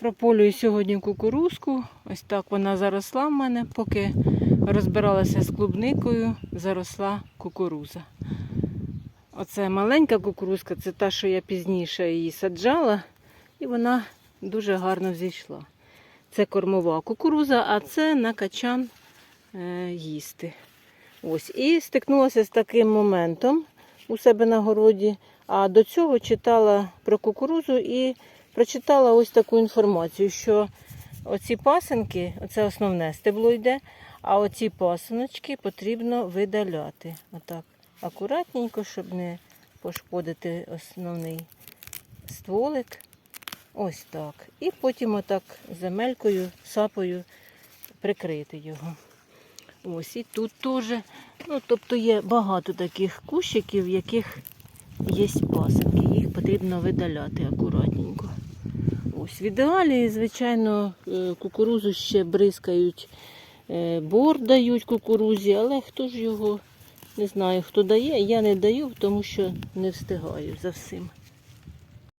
Прополюю сьогодні кукурузку. Ось так вона заросла в мене, поки розбиралася з клубникою, заросла кукуруза. Оце маленька кукурузка, це та, що я пізніше її саджала, і вона дуже гарно зійшла. Це кормова кукуруза, а це на качан е, їсти. Ось. І стикнулася з таким моментом у себе на городі. А до цього читала про кукурузу і прочитала ось таку інформацію, що оці пасинки, це основне стебло йде, а оці пасиночки потрібно видаляти. Отак, акуратненько, щоб не пошкодити основний стволик. Ось так. І потім отак земелькою, сапою прикрити його. Ось і тут теж. Ну, тобто є багато таких кущиків, в яких є пасинки. Їх потрібно видаляти акуратненько. В ідеалі, звичайно, е, кукурузу ще бризкають, е, бор дають кукурузі, але хто ж його не знаю, хто дає, я не даю, тому що не встигаю за всім.